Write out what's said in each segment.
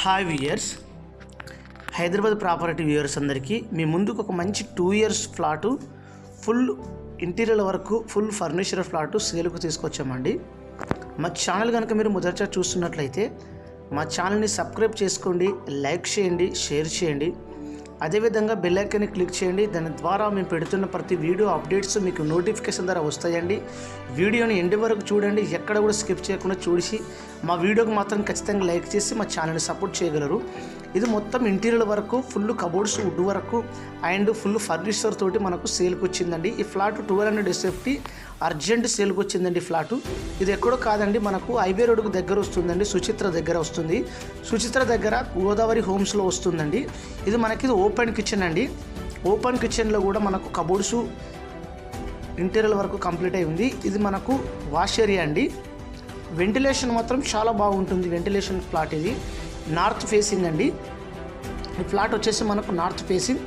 Hi viewers Hyderabad property viewers అందరికీ మీ ముందుకు ఒక మంచి two years flat full interior వరకు ఫుల్ ఫర్నిచర్ ఫ్లాటు సేల్కు తీసుకొచ్చామండి. మా ఛానల్ కనుక మీరు మొదటిసారి చూస్తున్నట్లయితే మా ఛానల్ని సబ్స్క్రైబ్ చేసుకోండి లైక్ చేయండి షేర్ చేయండి. అదేవిధంగా బెల్ ఐకాన్ని క్లిక్ చేయండి. దాని ద్వారా మేము పెడుతున్న ప్రతి వీడియో అప్డేట్స్ మీకు నోటిఫికేషన్ ద్వారా వస్తాయండి. వీడియోని ఎండి వరకు చూడండి. ఎక్కడ కూడా స్కిప్ చేయకుండా చూసి మా వీడియోకి మాత్రం ఖచ్చితంగా లైక్ చేసి మా ఛానల్ని సపోర్ట్ చేయగలరు. ఇది మొత్తం ఇంటీరియర్ వరకు ఫుల్ కబోర్డ్స్ వుడ్ వరకు అండ్ ఫుల్ ఫర్నిచర్ తోటి మనకు సేల్కి వచ్చిందండి. ఈ flat twelve hundred SFT urgent సేల్కి వచ్చిందండి ఫ్లాటు ఇది ఎక్కడో కాదండి. మనకు హైవే రోడ్డుకు దగ్గర వస్తుందండి. సుచిత్ర దగ్గర వస్తుంది. సుచిత్ర దగ్గర గోదావరి హోమ్స్లో వస్తుందండి. ఇది మనకి ఇది ఓపెన్ కిచెన్ అండి. ఓపెన్ కిచెన్లో కూడా మనకు కబోర్డ్స్ ఇంటీరియర్ వరకు కంప్లీట్ అయి ఉంది. ఇది మనకు వాష్ ఏరియా అండి. వెంటిలేషన్ మాత్రం చాలా బాగుంటుంది. వెంటిలేషన్ ఫ్లాట్ ఇది. నార్త్ ఫేసింగ్ అండి. ఈ ఫ్లాట్ వచ్చేసి మనకు నార్త్ ఫేసింగ్.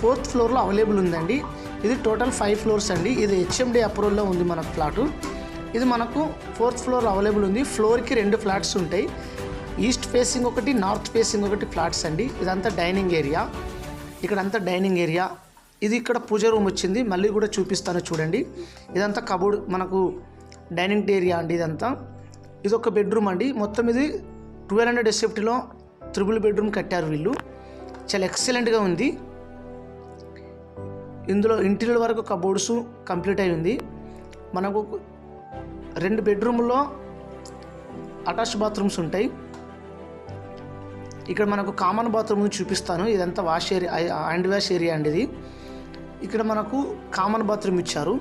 ఫోర్త్ ఫ్లోర్లో అవైలబుల్ ఉందండి. ఇది టోటల్ ఫైవ్ ఫ్లోర్స్ అండి. ఇది హెచ్ఎండి అప్రూవల్లో ఉంది మనకు ఫ్లాట్. ఇది మనకు ఫోర్త్ ఫ్లోర్ అవైలబుల్ ఉంది. ఫ్లోర్కి రెండు ఫ్లాట్స్ ఉంటాయి. ఈస్ట్ ఫేసింగ్ ఒకటి నార్త్ ఫేసింగ్ ఒకటి ఫ్లాట్స్ అండి. ఇదంతా డైనింగ్ ఏరియా. ఇక్కడంతా డైనింగ్ ఏరియా. ఇది ఇక్కడ పూజ రూమ్ వచ్చింది. మళ్ళీ కూడా చూపిస్తాను చూడండి. ఇదంతా కబోర్డ్ మనకు డైనింగ్ ఏరియా అండి ఇదంతా. ఇది ఒక బెడ్రూమ్ అండి. మొత్తం ఇది ట్వెల్వ్ హండ్రెడ్ ఎస్ఎఫ్టీలో త్రిబుల్ బెడ్రూమ్ కట్టారు వీళ్ళు. చాలా ఎక్సలెంట్గా ఉంది. ఇందులో ఇంటీరియర్ వరకు కబోర్డ్స్ కంప్లీట్ అయి ఉంది. మనకు రెండు బెడ్రూమ్లో అటాచ్ బాత్రూమ్స్ ఉంటాయి. ఇక్కడ మనకు కామన్ బాత్రూమ్ చూపిస్తాను. ఇదంతా wash area hand wash area అండి ఇది. ఇక్కడ మనకు కామన్ బాత్రూమ్ ఇచ్చారు.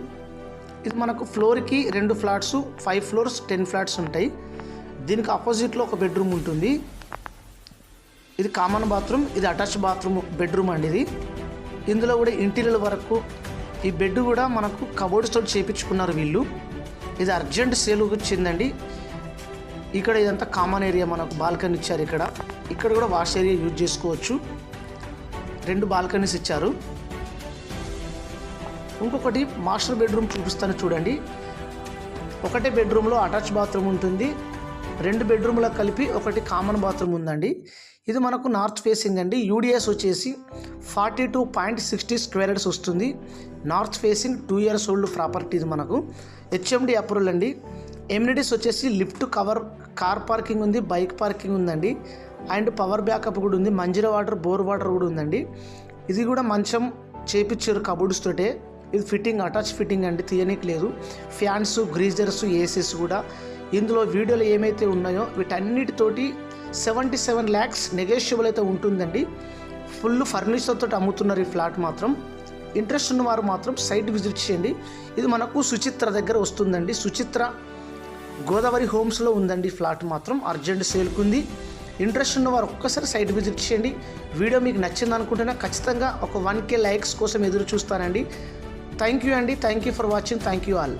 ఇది మనకు ఫ్లోర్కి రెండు flats five floors ten flats ఉంటాయి. దీనికి ఆపోజిట్లో ఒక బెడ్రూమ్ ఉంటుంది. ఇది కామన్ బాత్రూమ్ ఇది అటాచ్ బాత్రూమ్ బెడ్రూమ్ అండి ఇది. ఇందులో కూడా ఇంటీరియర్ వరకు ఈ బెడ్ కూడా మనకు కబోర్డ్స్ తోటి చేపించుకున్నారు వీళ్ళు. ఇది అర్జెంట్ సేల్ వచ్చిందండి. ఇక్కడ ఇదంతా కామన్ ఏరియా మనకు బాల్కనీ ఇచ్చారు ఇక్కడ. ఇక్కడ కూడా వాష్ ఏరియా యూజ్ చేసుకోవచ్చు. రెండు బాల్కనీస్ ఇచ్చారు. ఇంకొకటి మాస్టర్ బెడ్రూమ్ చూపిస్తాను చూడండి. ఒకటే బెడ్రూమ్లో అటాచ్ బాత్రూమ్ ఉంటుంది. రెండు బెడ్రూమ్లో కలిపి ఒకటి కామన్ బాత్రూమ్ ఉందండి. ఇది మనకు నార్త్ ఫేసింగ్ అండి. యూడిఎస్ వచ్చేసి forty two point sixty square వస్తుంది. North facing two years old property ఇది మనకు. హెచ్ఎండి అప్రూవల్ అండి. ఎమ్యూనిటీస్ వచ్చేసి లిఫ్ట్ కవర్ కార్ పార్కింగ్ ఉంది బైక్ పార్కింగ్ ఉందండి. అండ్ పవర్ బ్యాకప్ కూడా ఉంది మంజీర వాటర్ బోర్ వాటర్ కూడా ఉందండి. ఇది కూడా మంచం చేపించారు కబోర్డ్స్ తోటే. ఇది ఫిట్టింగ్ అటాచ్ ఫిట్టింగ్ అండి తీయనీకి లేదు. ఫ్యాన్స్ గ్రీజర్స్ ఏసీస్ కూడా. ఇందులో వీడియోలు ఏమైతే ఉన్నాయో వీటన్నిటితోటి సెవెంటీ సెవెన్ ల్యాక్స్ నెగోషియబుల్ అయితే ఉంటుందండి. ఫుల్ ఫర్నిచర్తో అమ్ముతున్నారు ఈ ఫ్లాట్ మాత్రం. ఇంట్రెస్ట్ ఉన్నవారు మాత్రం సైట్ విజిట్ చేయండి. ఇది మనకు సుచిత్ర దగ్గర వస్తుందండి. సుచిత్ర గోదావరి హోమ్స్లో ఉందండి ఫ్లాట్ మాత్రం. అర్జెంట్ సేల్కుంది ఇంట్రెస్ట్ ఉన్న వారు ఒక్కసారి సైట్ విజిట్ చేయండి. వీడియో మీకు నచ్చింది అనుకుంటేనే ఖచ్చితంగా ఒక వన్ కే లైక్స్ కోసం ఎదురు చూస్తానండి. థ్యాంక్ యూ అండి. Thank you for watching thank you all